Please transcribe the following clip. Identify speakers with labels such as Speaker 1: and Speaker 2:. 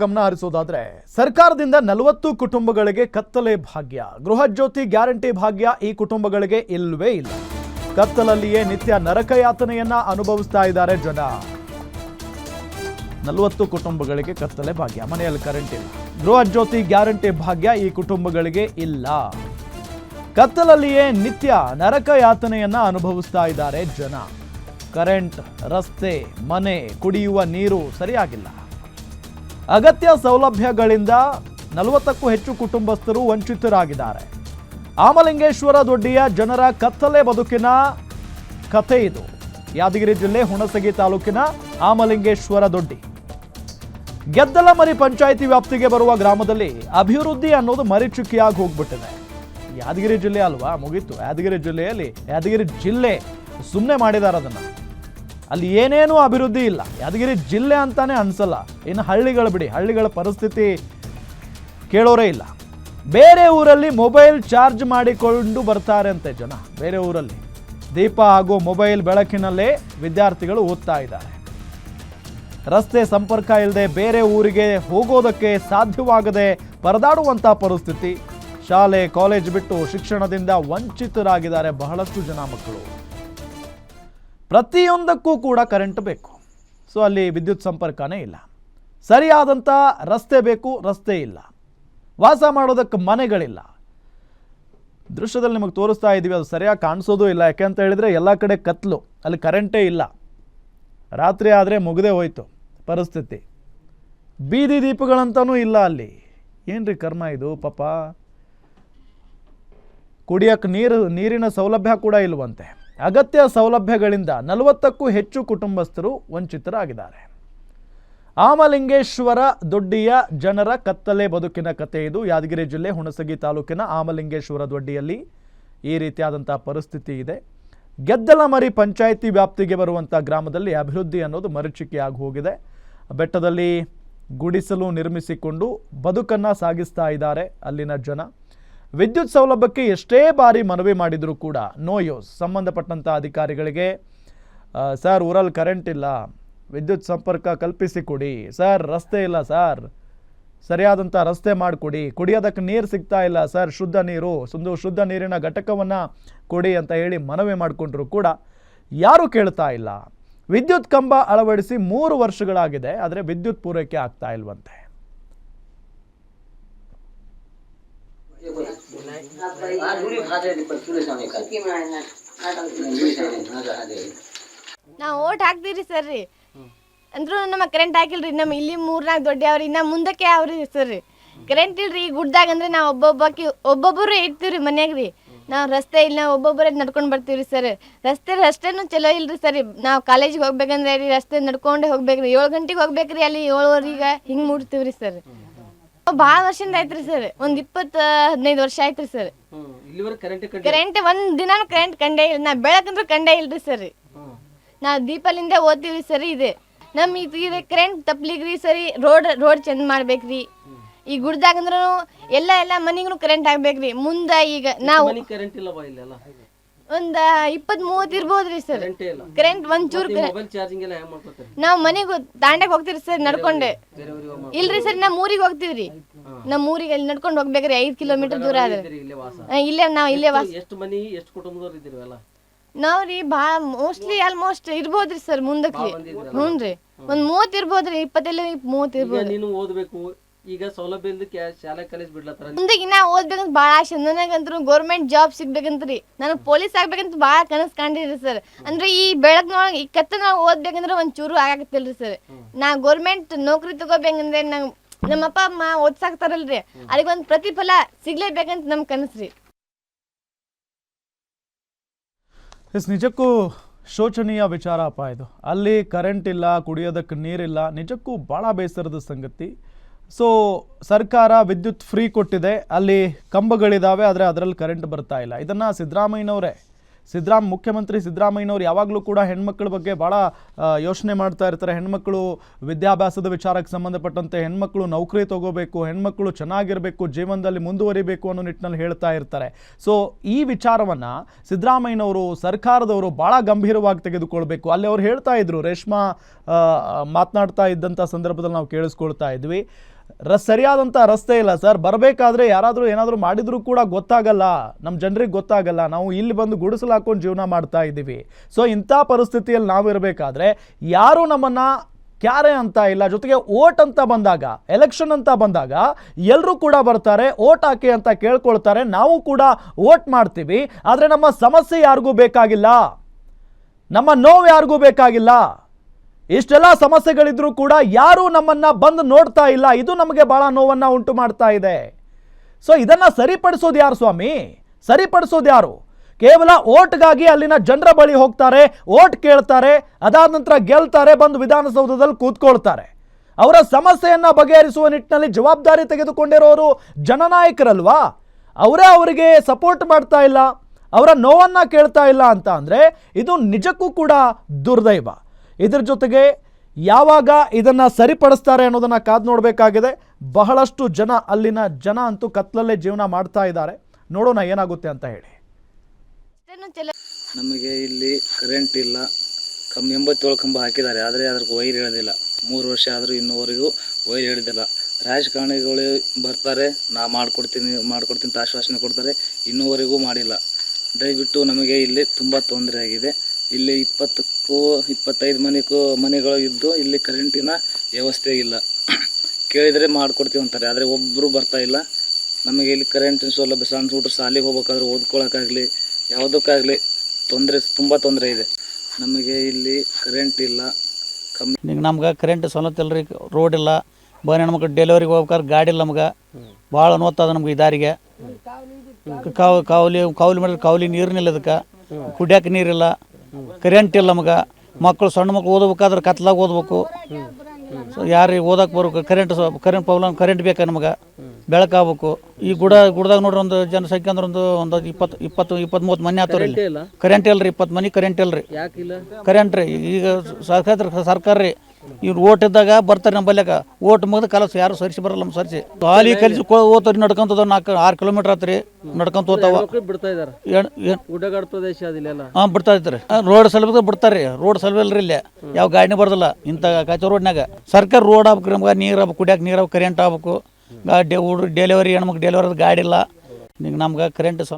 Speaker 1: ಗಮನ ಹರಿಸೋದಾದ್ರೆ, ಸರ್ಕಾರದಿಂದ ನಲವತ್ತು ಕುಟುಂಬಗಳಿಗೆ ಕತ್ತಲೆ ಭಾಗ್ಯ. ಗೃಹ ಜ್ಯೋತಿ ಗ್ಯಾರಂಟಿ ಭಾಗ್ಯ ಈ ಕುಟುಂಬಗಳಿಗೆ ಇಲ್ಲವೇ ಇಲ್ಲ. ಕತ್ತಲಲ್ಲಿಯೇ ನಿತ್ಯ ನರಕಯಾತನೆಯನ್ನ ಅನುಭವಿಸ್ತಾ ಇದ್ದಾರೆ ಜನ. ನಲವತ್ತು ಕುಟುಂಬಗಳಿಗೆ ಕತ್ತಲೆ ಭಾಗ್ಯ. ಮನೆಯಲ್ಲಿ ಕರೆಂಟ್ ಇಲ್ಲ. ಗೃಹ ಜ್ಯೋತಿ ಗ್ಯಾರಂಟಿ ಭಾಗ್ಯ ಈ ಕುಟುಂಬಗಳಿಗೆ ಇಲ್ಲ. ಕತ್ತಲಲ್ಲಿಯೇ ನಿತ್ಯ ನರಕ ಯಾತನೆಯನ್ನ ಅನುಭವಿಸ್ತಾ ಇದ್ದಾರೆ ಜನ. ಕರೆಂಟ್ ರಸ್ತೆ, ಮನೆ ಕುಡಿಯುವ ನೀರು ಸರಿಯಾಗಿಲ್ಲ. ಅಗತ್ಯ ಸೌಲಭ್ಯಗಳಿಂದ ನಲವತ್ತಕ್ಕೂ ಹೆಚ್ಚು ಕುಟುಂಬಸ್ಥರು ವಂಚಿತರಾಗಿದ್ದಾರೆ. ಆಮಲಿಂಗೇಶ್ವರ ದೊಡ್ಡಿಯ ಜನರ ಕತ್ತಲೆ ಬದುಕಿನ ಕಥೆ ಇದು. ಯಾದಗಿರಿ ಜಿಲ್ಲೆ ಹುಣಸಗಿ ತಾಲೂಕಿನ ಆಮಲಿಂಗೇಶ್ವರ ದೊಡ್ಡಿ. ಗೆದ್ದಲಮರಿ ಪಂಚಾಯಿತಿ ವ್ಯಾಪ್ತಿಗೆ ಬರುವ ಗ್ರಾಮದಲ್ಲಿ ಅಭಿವೃದ್ಧಿ ಅನ್ನೋದು ಮರಿಚುಕ್ಕಿಯಾಗಿ ಹೋಗ್ಬಿಟ್ಟಿದೆ. ಯಾದಗಿರಿ ಜಿಲ್ಲೆ ಅಲ್ವಾ? ಮುಗೀತು. ಯಾದಗಿರಿ ಜಿಲ್ಲೆಯಲ್ಲಿ, ಯಾದಗಿರಿ ಜಿಲ್ಲೆ ಸುಮ್ಮನೆ ಮಾಡಿದಾರೆ ಅದನ್ನ. ಅಲ್ಲಿ ಏನೇನೂ ಅಭಿವೃದ್ಧಿ ಇಲ್ಲ. ಯಾದಗಿರಿ ಜಿಲ್ಲೆ ಅಂತಾನೆ ಅನ್ಸಲ್ಲ. ಇನ್ನು ಹಳ್ಳಿಗಳು ಬಿಡಿ. ಹಳ್ಳಿಗಳ ಪರಿಸ್ಥಿತಿ ಕೇಳೋರೇ ಇಲ್ಲ. ಬೇರೆ ಊರಲ್ಲಿ ಮೊಬೈಲ್ ಚಾರ್ಜ್ ಮಾಡಿಕೊಂಡು ಬರ್ತಾರೆ ಅಂತೆ ಜನ. ಬೇರೆ ಊರಲ್ಲಿ ದೀಪ ಹಾಗೂ ಮೊಬೈಲ್ ಬೆಳಕಿನಲ್ಲೇ ವಿದ್ಯಾರ್ಥಿಗಳು ಓದ್ತಾ ಇದ್ದಾರೆ. ರಸ್ತೆ ಸಂಪರ್ಕ ಇಲ್ಲದೆ ಬೇರೆ ಊರಿಗೆ ಹೋಗೋದಕ್ಕೆ ಸಾಧ್ಯವಾಗದೆ ಪರದಾಡುವಂಥ ಪರಿಸ್ಥಿತಿ. ಶಾಲೆ, ಕಾಲೇಜ್ ಬಿಟ್ಟು ಶಿಕ್ಷಣದಿಂದ ವಂಚಿತರಾಗಿದ್ದಾರೆ ಬಹಳಷ್ಟು ಜನ ಮಕ್ಕಳು. ಪ್ರತಿಯೊಂದಕ್ಕೂ ಕೂಡ ಕರೆಂಟ್ ಬೇಕು. ಸೊ ಅಲ್ಲಿ ವಿದ್ಯುತ್ ಸಂಪರ್ಕನೇ ಇಲ್ಲ. ಸರಿಯಾದಂಥ ರಸ್ತೆ ಬೇಕು, ರಸ್ತೆ ಇಲ್ಲ. ವಾಸ ಮಾಡೋದಕ್ಕೆ ಮನೆಗಳಿಲ್ಲ. ದೃಶ್ಯದಲ್ಲಿ ನಿಮಗೆ ತೋರಿಸ್ತಾ ಇದ್ದೀವಿ, ಅದು ಸರಿಯಾಗಿ ಕಾಣಿಸೋದು ಇಲ್ಲ. ಯಾಕೆ ಅಂತ ಹೇಳಿದರೆ, ಎಲ್ಲ ಕಡೆ ಕತ್ಲು, ಅಲ್ಲಿ ಕರೆಂಟೇ ಇಲ್ಲ. ರಾತ್ರಿ ಆದರೆ ಮುಗದೆ ಹೋಯಿತು ಪರಿಸ್ಥಿತಿ. ಬೀದಿ ದೀಪಗಳಂತನೂ ಇಲ್ಲ ಅಲ್ಲಿ. ಏನ್ರಿ ಕರ್ಮ ಇದು, ಪಾಪ? ಕುಡಿಯೋಕ್ಕೆ ನೀರು, ನೀರಿನ ಸೌಲಭ್ಯ ಕೂಡ ಇಲ್ವಂತೆ. ಅಗತ್ಯ ಸೌಲಭ್ಯಗಳಿಂದ ನಲವತ್ತಕ್ಕೂ ಹೆಚ್ಚು ಕುಟುಂಬಸ್ಥರು ವಂಚಿತರಾಗಿದ್ದಾರೆ. ಆಮಲಿಂಗೇಶ್ವರ ದೊಡ್ಡಿಯ ಜನರ ಕತ್ತಲೆ ಬದುಕಿನ ಕಥೆ ಇದು. ಯಾದಗಿರಿ ಜಿಲ್ಲೆ ಹುಣಸಗಿ ತಾಲೂಕಿನ ಆಮಲಿಂಗೇಶ್ವರ ದೊಡ್ಡಿಯಲ್ಲಿ ಈ ರೀತಿಯಾದಂಥ ಪರಿಸ್ಥಿತಿ ಇದೆ. ಗೆದ್ದಲಮರಿ ಪಂಚಾಯಿತಿ ವ್ಯಾಪ್ತಿಗೆ ಬರುವಂಥ ಗ್ರಾಮದಲ್ಲಿ ಅಭಿವೃದ್ಧಿ ಅನ್ನೋದು ಮರೀಚಿಕೆಯಾಗಿ ಹೋಗಿದೆ. ಬೆಟ್ಟದಲ್ಲಿ ಗುಡಿಸಲು ನಿರ್ಮಿಸಿಕೊಂಡು ಬದುಕನ್ನು ಸಾಗಿಸ್ತಾ ಇದ್ದಾರೆ ಅಲ್ಲಿನ ಜನ. ವಿದ್ಯುತ್ ಸೌಲಭ್ಯಕ್ಕೆ ಎಷ್ಟೇ ಬಾರಿ ಮನವಿ ಮಾಡಿದರೂ ಕೂಡ ನೋ ಯೂಸ್ ಸಂಬಂಧಪಟ್ಟಂಥ ಅಧಿಕಾರಿಗಳಿಗೆ ಸರ್ ಊರಲ್ಲಿ ಕರೆಂಟ್ ಇಲ್ಲ. ವಿದ್ಯುತ್ ಸಂಪರ್ಕ ಕಲ್ಪಿಸಿ ಕೊಡಿ. ಸರ್ ರಸ್ತೆ ಇಲ್ಲ ಸರ್ ಸರಿಯಾದಂಥ ರಸ್ತೆ ಮಾಡಿಕೊಡಿ. ಕುಡಿಯೋದಕ್ಕೆ ನೀರು ಸಿಗ್ತಾ ಇಲ್ಲ ಸರ್ ಶುದ್ಧ ನೀರು ಸುಂದು ಶುದ್ಧ ನೀರಿನ ಘಟಕವನ್ನು ಕೊಡಿ ಅಂತ ಹೇಳಿ ಮನವಿ ಮಾಡಿಕೊಂಡ್ರು ಕೂಡ ಯಾರೂ ಕೇಳ್ತಾ ಇಲ್ಲ. ವಿದ್ಯುತ್ ಕಂಬ ಅಳವಡಿಸಿ ಮೂರು ವರ್ಷಗಳಾಗಿದೆ, ಆದರೆ ವಿದ್ಯುತ್ ಪೂರೈಕೆ ಆಗ್ತಾ ಇಲ್ವಂತೆ.
Speaker 2: ನಾವು ಓಟ್ ಹಾಕ್ತೀರಿ ಸರ್ ರೀ ಅಂದ್ರೂ ನಮ್ಮ ಕರೆಂಟ್ ಹಾಕಿಲ್ರಿ ನಮ್ಮ ಇಲ್ಲಿ ಮೂರ್ನಾಲ್ಕು ದೊಡ್ಡ ಅವ್ರಿ, ಇನ್ನ ಮುಂದಕ್ಕೆ ಅವ್ರಿ ಸರ್ ಕರೆಂಟ್ ಇಲ್ರಿ, ಈ ಗುಡ್ದಾಗ ಅಂದ್ರೆ ನಾವು ಒಬ್ಬೊಬ್ಬಾಕಿ ಒಬ್ಬೊಬ್ಬರು ಇರ್ತೀವ್ರಿ ಮನ್ಯಾಗ ರೀ ನಾವು ರಸ್ತೆ ಇಲ್ಲ ನಡ್ಕೊಂಡು ನಡ್ಕೊಂಡು ಬರ್ತೀವ್ರಿ ಸರ್ ರಸ್ತೆ ರಸ್ತೆನೂ ಚಲೋ ಇಲ್ರಿ ಸರ್ ನಾವು ಕಾಲೇಜಿಗೆ ಹೋಗ್ಬೇಕಂದ್ರೆ ರೀ ರಸ್ತೆ ನಡ್ಕೊಂಡೇ ಹೋಗ್ಬೇಕ್ರಿ. ಏಳು ಗಂಟೆಗೆ ಹೋಗ್ಬೇಕ್ರಿ ಅಲ್ಲಿ ಏಳುವರೆಗೆ ಹಿಂಗೆ ಮುಟ್ತೀವ್ರಿ ಸರ್ ಭಾಳ ವರ್ಷದಿಂದ ಐತ್ರಿ ಸರ್ ಒಂದ್ ಇಪ್ಪತ್ತ ಹದಿನೈದು ವರ್ಷ ಆಯ್ತ್ರಿ ಸರ್
Speaker 3: ಇಲ್ಲಿವರೆಗೆ ಕರೆಂಟ್
Speaker 2: ಒಂದ್ ದಿನಾನು ಕರೆಂಟ್ ಕಂಡೇ ಇಲ್ಲ ನಾ ಬೆಳಕಂದ್ರೂ ಕಂಡೇ ಇಲ್ರಿ ಸರ್ ನಾವ್ ದೀಪಲಿಂದ ಓದ್ತೀವಿ ಸರ್ ಇದೆ. ನಮ್ ಇದು ಕರೆಂಟ್ ತಪ್ಲಿಗ್ರಿ ಸರಿ ರೋಡ್ ರೋಡ್ ಚಂದ ಮಾಡ್ಬೇಕ್ರಿ. ಈ ಗುಡ್ದಾಗ ಅಂದ್ರೂ ಎಲ್ಲ ಎಲ್ಲ ಮನಿಗೂ ಕರೆಂಟ್ ಆಗ್ಬೇಕ್ರಿ. ಮುಂದ ಈಗ ನಾವು
Speaker 3: ಮನೆ ಕರೆಂಟ್ ಇಲ್ಲವಾ ಇಲ್ಲೆಲ್ಲ?
Speaker 2: ಒಂದ ಇಪ್ಪತ್ ಮೂವತ್ ಇರ್ಬೋದ್ರಿ ಸರ್.
Speaker 3: ಕರೆಂಟೇ ಇಲ್ಲ.
Speaker 2: ಕರೆಂಟ್ ಒಂದ್ ಚೂರ್
Speaker 3: ಮೊಬೈಲ್ ಚಾರ್ಜಿಂಗ್ ಎಲ್ಲ ಹೆಂಗ್ ಮಾಡ್ಕೊತಾರೆ?
Speaker 2: ನಾವ್ ಮನೆಗೆ ತಾಂಡಕ್ ಹೋಗ್ತೀರಿ ಸರ್ ನಡ್ಕೊಂಡೆ.
Speaker 3: ಬೇರೆಯವ್ರಿಗೆ ಹೋಗ್ ಮಾಡ್-
Speaker 2: ಇಲ್ರಿ ಸರ್ ನಮ್ ಊರಿಗೆ ಹೋಗ್ತಿವ್ರಿ. ನಮ್ ಊರಿಗೆ ಅಲ್ಲಿ ನಡ್ಕೊಂಡು ಹೋಗ್ಬೇಕ್ರಿ ಐದ್ ಕಿಲೋಮೀಟರ್ ದೂರ ಆದ್ರೆ.
Speaker 3: ಇದ್ದೀರಿ ಇಲ್ಲೇ ವಾಸ.
Speaker 2: ಆ, ಇಲ್ಲೇ ನಾವ್ ಇಲ್ಲೇ ವಾಸ.
Speaker 3: ಎಷ್ಟು ಮನಿ ಎಷ್ಟು ಕುಟುಂಬದವ್ರು ಇದ್ದೀರಿ ಎಲ್ಲ
Speaker 2: ನಾವ್ರಿ ಬಾ ಮೋಸ್ಟ್ಲಿ ಆಲ್ಮೋಸ್ಟ್ ಇರ್ಬೋದ್ರಿ ಸರ್ ಮುಂದಕ್ಕೆ. ಹ್ಞೂ ರೀ ಒಂದ್ ಮೂವತ್ ಇರ್ಬೋದ್ರಿ ಇಪ್ಪತ್ತೆಲ್ಲ ಮೂವತ್
Speaker 3: ಈಗ
Speaker 2: ಇರ್ಬೋದು
Speaker 3: ನೀನು ಓದ್ಬೇಕು ಈಗ ಸೌಲಭ್ಯ ಇಲ್ದ ಕ್ಯಾ- ಶಾಲೆ ಕಾಲೇಜ್ ಬಿಡ್ಲತ್ತಾರ
Speaker 2: ಮುಂದೆ ಇನ್ನ ಓದ್ಬೇಕಂತ ಭಾಳ ಆಸೆ ನನಗಂತೂ ಗೌರ್ಮೆಂಟ್ ಜಾಬ್ ಸಿಗ್ಬೇಕಂತ್ರಿ. ನನಗೆ ಪೊಲೀಸ್ ಆಗ್ಬೇಕಂತ ಭಾಳ ಕನಸು ಕಾಣ್ರಿ ಸರ್ ಅಂದ್ರೆ ಈ ಬೆಳಗ್ನೊಳಗೆ ಈ ನಾವು ಓದ್ಬೇಕಂದ್ರೆ ಒಂದ್ ಚೂರು ಆಗಾಕತ್ತಿಲ್ರಿ ಸರ್ ನಾ ಗೌರ್ಮೆಂಟ್ ನೌಕರಿ ತಗೋಬೇಕಂದ್ರೆ ನಂಗೆ ನಮ್ಮ ಅಪ್ಪ ಅಮ್ಮ ಓದ್ಸಾಕ್ತಾರಲ್ರಿ ಅದಕ್ಕೆ ಒಂದು ಪ್ರತಿಫಲ ಸಿಗ್ಲೇಬೇಕಂತ ನಮ್ ಕನಸ್ರಿ.
Speaker 1: ಎಸ್ ನಿಜಕ್ಕೂ ಶೋಚನೀಯ ವಿಚಾರಪ್ಪ ಇದು. ಅಲ್ಲಿ ಕರೆಂಟ್ ಇಲ್ಲ ಕುಡಿಯೋದಕ್ಕೆ ನೀರಿಲ್ಲ ನಿಜಕ್ಕೂ ಭಾಳ ಬೇಸರದ ಸಂಗತಿ. ಸೊ ಸರ್ಕಾರ ವಿದ್ಯುತ್ ಫ್ರೀ ಕೊಟ್ಟಿದೆ. ಅಲ್ಲಿ ಕಂಬಗಳಿದ್ದಾವೆ ಆದರೆ ಅದರಲ್ಲಿ ಕರೆಂಟ್ ಬರ್ತಾ ಇಲ್ಲ. ಇದನ್ನು ಸಿದ್ದರಾಮಯ್ಯನವರೇ ಸಿದ್ದರಾಮ್, ಮುಖ್ಯಮಂತ್ರಿ ಸಿದ್ದರಾಮಯ್ಯನವರು ಯಾವಾಗಲೂ ಕೂಡ ಹೆಣ್ಮಕ್ಳ ಬಗ್ಗೆ ಭಾಳ ಯೋಚನೆ ಮಾಡ್ತಾ ಇರ್ತಾರೆ. ಹೆಣ್ಮಕ್ಳು ವಿದ್ಯಾಭ್ಯಾಸದ ವಿಚಾರಕ್ಕೆ ಸಂಬಂಧಪಟ್ಟಂತೆ ಹೆಣ್ಮಕ್ಳು ನೌಕರಿ ತಗೋಬೇಕು, ಹೆಣ್ಮಕ್ಳು ಚೆನ್ನಾಗಿರಬೇಕು, ಜೀವನದಲ್ಲಿ ಮುಂದುವರಿಬೇಕು ಅನ್ನೋ ನಿಟ್ಟಿನಲ್ಲಿ ಹೇಳ್ತಾ ಇರ್ತಾರೆ. ಸೊ ಈ ವಿಚಾರವನ್ನು ಸಿದ್ದರಾಮಯ್ಯನವರು ಸರ್ಕಾರದವರು ಭಾಳ ಗಂಭೀರವಾಗಿ ತೆಗೆದುಕೊಳ್ಬೇಕು. ಅಲ್ಲಿ ಅವ್ರು ಹೇಳ್ತಾ ಇದ್ರು, ರೇಷ್ಮಾ ಮಾತನಾಡ್ತಾ ಇದ್ದಂಥ ಸಂದರ್ಭದಲ್ಲಿ ನಾವು ಕೇಳಿಸ್ಕೊಳ್ತಾ ಇದ್ವಿ. ರ ಸರಿಯಾದಂಥ ರಸ್ತೆ ಇಲ್ಲ ಸರ್. ಬರಬೇಕಾದ್ರೆ ಯಾರಾದರೂ ಏನಾದರೂ ಮಾಡಿದರೂ ಕೂಡ ಗೊತ್ತಾಗಲ್ಲ. ನಮ್ಮ ಜನರಿಗೆ ಗೊತ್ತಾಗಲ್ಲ. ನಾವು ಇಲ್ಲಿ ಬಂದು ಗುಡಿಸಲು ಹಾಕೊಂಡು ಜೀವನ ಮಾಡ್ತಾ ಇದ್ದೀವಿ. ಸೊ ಇಂಥ ಪರಿಸ್ಥಿತಿಯಲ್ಲಿ ನಾವು ಇರಬೇಕಾದ್ರೆ ಯಾರು ನಮ್ಮನ್ನು ಕ್ಯಾರೆ ಅಂತ ಇಲ್ಲ. ಜೊತೆಗೆ ಓಟ್ ಅಂತ ಬಂದಾಗ, ಎಲೆಕ್ಷನ್ ಅಂತ ಬಂದಾಗ ಎಲ್ಲರೂ ಕೂಡ ಬರ್ತಾರೆ, ಓಟ್ ಹಾಕಿ ಅಂತ ಕೇಳ್ಕೊಳ್ತಾರೆ. ನಾವು ಕೂಡ ಓಟ್ ಮಾಡ್ತೀವಿ. ಆದರೆ ನಮ್ಮ ಸಮಸ್ಯೆ ಯಾರಿಗೂ ಬೇಕಾಗಿಲ್ಲ. ನಮ್ಮ ನೋವು ಯಾರಿಗೂ ಬೇಕಾಗಿಲ್ಲ. ಇಷ್ಟೆಲ್ಲ ಸಮಸ್ಯೆಗಳಿದ್ರೂ ಕೂಡ ಯಾರೂ ನಮ್ಮನ್ನ ಬಂದು ನೋಡ್ತಾ ಇಲ್ಲ. ಇದು ನಮಗೆ ಬಹಳ ನೋವನ್ನ ಉಂಟು ಮಾಡ್ತಾ ಇದೆ. ಸೊ ಇದನ್ನ ಸರಿಪಡಿಸೋದು ಯಾರು ಸ್ವಾಮಿ? ಸರಿಪಡಿಸೋದು ಯಾರು? ಕೇವಲ ಓಟ್ಗಾಗಿ ಅಲ್ಲಿನ ಜನರ ಬಳಿ ಹೋಗ್ತಾರೆ, ಓಟ್ ಕೇಳ್ತಾರೆ, ಅದಾದ ನಂತರ ಗೆಲ್ತಾರೆ, ಬಂದು ವಿಧಾನಸೌಧದಲ್ಲಿ ಕೂತ್ಕೊಳ್ತಾರೆ. ಅವರ ಸಮಸ್ಯೆಯನ್ನು ಬಗೆಹರಿಸುವ ನಿಟ್ಟಿನಲ್ಲಿ ಜವಾಬ್ದಾರಿ ತೆಗೆದುಕೊಂಡಿರೋರು ಜನನಾಯಕರಲ್ವಾ? ಅವರೇ ಅವರಿಗೆ ಸಪೋರ್ಟ್ ಮಾಡ್ತಾ ಇಲ್ಲ, ಅವರ ನೋವನ್ನ ಕೇಳ್ತಾ ಇಲ್ಲ ಅಂತ ಅಂದರೆ ಇದು ನಿಜಕ್ಕೂ ಕೂಡ ದುರ್ದೈವ. ಇದ್ರ ಜೊತೆಗೆ ಯಾವಾಗ ಇದನ್ನ ಸರಿಪಡಿಸ್ತಾರೆ ಅನ್ನೋದನ್ನ ಕಾದು ನೋಡಬೇಕಾಗಿದೆ. ಬಹಳಷ್ಟು ಜನ ಅಲ್ಲಿನ ಜನ ಅಂತೂ ಕತ್ಲಲ್ಲೇ ಜೀವನ ಮಾಡ್ತಾ ಇದ್ದಾರೆ. ನೋಡೋಣ ಏನಾಗುತ್ತೆ ಅಂತ ಹೇಳಿ.
Speaker 4: ನಮಗೆ ಇಲ್ಲಿ ಕರೆಂಟ್ ಇಲ್ಲ. ಕಮ್ಮಿ ಎಂಬತ್ತೇಳು ಕಂಬ ಹಾಕಿದ್ದಾರೆ. ಆದರೆ ಅದಕ್ಕೆ ವೈರ್ ಹೇಳೋದಿಲ್ಲ ಮೂರು ವರ್ಷ ಆದರೂ ಇನ್ನೂವರೆಗೂ ವೈರ್ ಹೇಳಿದ್ದಿಲ್ಲ ರಾಜಕಾರಣಿಗಳು ಬರ್ತಾರೆ. ನಾ ಮಾಡಿಕೊಡ್ತೀನಿ, ಮಾಡ್ಕೊಡ್ತೀನಿ ಅಂತ ಆಶ್ವಾಸನೆ ಕೊಡ್ತಾರೆ. ಇನ್ನೂವರೆಗೂ ಮಾಡಿಲ್ಲ. ದಯವಿಟ್ಟು ನಮಗೆ ಇಲ್ಲಿ ತುಂಬ ತೊಂದರೆ ಆಗಿದೆ. ಇಲ್ಲಿ ಇಪ್ಪತ್ತಕ್ಕೂ ಇಪ್ಪತ್ತೈದು ಮನೆಗೂ ಮನೆಗಳು ಇದ್ದು ಇಲ್ಲಿ ಕರೆಂಟಿನ ವ್ಯವಸ್ಥೆ ಇಲ್ಲ. ಕೇಳಿದರೆ ಮಾಡಿಕೊಡ್ತೀವಿ ಅಂತಾರೆ ಆದರೆ ಒಬ್ಬರು ಬರ್ತಾ ಇಲ್ಲ. ನಮಗೆ ಇಲ್ಲಿ ಕರೆಂಟಿನ ಸೌಲಭ್ಯ ಸಣ್ಣ ಹುಡುಗರು ಶಾಲೆಗೆ ಹೋಗ್ಬೇಕಾದ್ರೆ ಓದ್ಕೊಳಕ್ಕಾಗಲಿ ಯಾವುದಕ್ಕಾಗಲಿ ತೊಂದರೆ ತುಂಬ ತೊಂದರೆ ಇದೆ. ನಮಗೆ ಇಲ್ಲಿ ಕರೆಂಟ್ ಇಲ್ಲ. ಕಮ್ಮಿ
Speaker 5: ಈಗ ನಮ್ಗೆ ಕರೆಂಟ್ ಸವಲತ್ತು ಇಲ್ಲ ರೀ ರೋಡ್ ಇಲ್ಲ. ಬರೀ ನಮಗೆ ಡೆಲಿವರಿಗೆ ಹೋಗ್ಬೇಕಾದ್ರೆ ಗಾಡಿ ಇಲ್ಲ ನಮ್ಗೆ. ಭಾಳ ನೋತ್ತದ ನಮ್ಗೆ ಈ ದಾರಿಗೆ. ಕಾವು ಕಾವಲಿ ಕಾವಲಿ ಮಾಡಿದ್ರೆ ಕಾವಲಿ ನೀರಿನಿಲ್ಲ ಅದಕ್ಕೆ ಕುಡಿಯೋಕೆ ನೀರಿಲ್ಲ. ಕರೆಂಟ್ ಇಲ್ಲ ನಮಗೆ. ಮಕ್ಕಳು ಸಣ್ಣ ಮಕ್ಕಳು ಓದಬೇಕಾದ್ರೆ ಕತ್ಲಾಗ ಓದಬೇಕು. ಸೊ ಯಾರಿಗೆ ಓದಕ್ಕೆ ಬರ್ಬೇಕು ಕರೆಂಟ್ ಕರೆಂಟ್ ಪ್ರಾಬ್ಲಮ್ ಕರೆಂಟ್ ಬೇಕಾ ನಮಗೆ? ಬೆಳಕಾಗಬೇಕು. ಈ ಗುಡ ಗುಡದಾಗ ನೋಡ್ರಿ ಒಂದು ಜನಸಂಖ್ಯೆ ಅಂದ್ರೆ ಒಂದು ಒಂದು ಇಪ್ಪತ್ತು ಇಪ್ಪತ್ತು ಇಪ್ಪತ್ತು ಮೂವತ್ತು ಮನೆ ಆತವ್ರಿ ಇಲ್ಲಿ. ಕರೆಂಟ್ ಇಲ್ಲ? ರೀ ಇಪ್ಪತ್ತು ಮನೆ ಕರೆಂಟ್ ಇಲ್ಲ? ರೀ ಕರೆಂಟ್ ರೀ ಈಗ ಸರ್ಕಾರ ಸರ್ಕಾರ ರೀ ಇವ್ರು ಓಟ್ ಇದ್ದಾಗ ಬರ್ತಾರೆ ನಮ್ಮ ಬಲ್ಯಾಕ ಓಟ್ ಮುಗಿದ ಕಲಸು ಯಾರು ಸರಿಸಿ ಬರಲ್ಲ ನಮ್ಮ ಸರಿಸಿ. ಖಾಲಿ ಕಲಿಸಿ ಓದ್ತಾರೆ ನಡ್ಕೊಂತದ ನಾಲ್ಕು ಆರು ಕಿಲೋಮೀಟರ್ ಆತ್ರಿ ನಡ್ಕೊಂತ
Speaker 3: ಮಕ್ಳು ಬಿಡ್ತಾ ಇದ್ರಿ? ಗುಡ್ಡಗಾಡು ಪ್ರದೇಶ
Speaker 5: ಹಾಂ ಬಿಡ್ತಾ ಇರ್ತಾರೆ. ರೋಡ್ ಸಲುವಾಗಿ ಬಿಡ್ತಾರೆ ರೋಡ್ ಸಲುವಿಲ್ಲ ಇಲ್ಲೇ. ಇಲ್ಲಿ ಯಾವ ಗಾಡಿನೇ ಬರ್ದಲ್ಲ. ಇಂಥ ರೋಡ್ ರೋಡ್ನಾಗ ಸರ್ಕಾರ ರೋಡ್ ಆಗ್ಬೇಕು ನಮ್ಗೆ ನೀರು ಆಗ್ಬೇಕು ಕುಡಿಯಕ್ಕೆ ನೀರು ಆಗ್ಬೇಕು ಕರೆಂಟ್ ಆಗ್ಬೇಕು. ಡೆಲಿವರಿ ಹೆಣ್ಮಕ್ಳು ಡೆಲಿವರಿ ಗಾಡಿ ಇಲ್ಲ. ಈಗ ನಮ್ಗೆ ಕರೆಂಟ್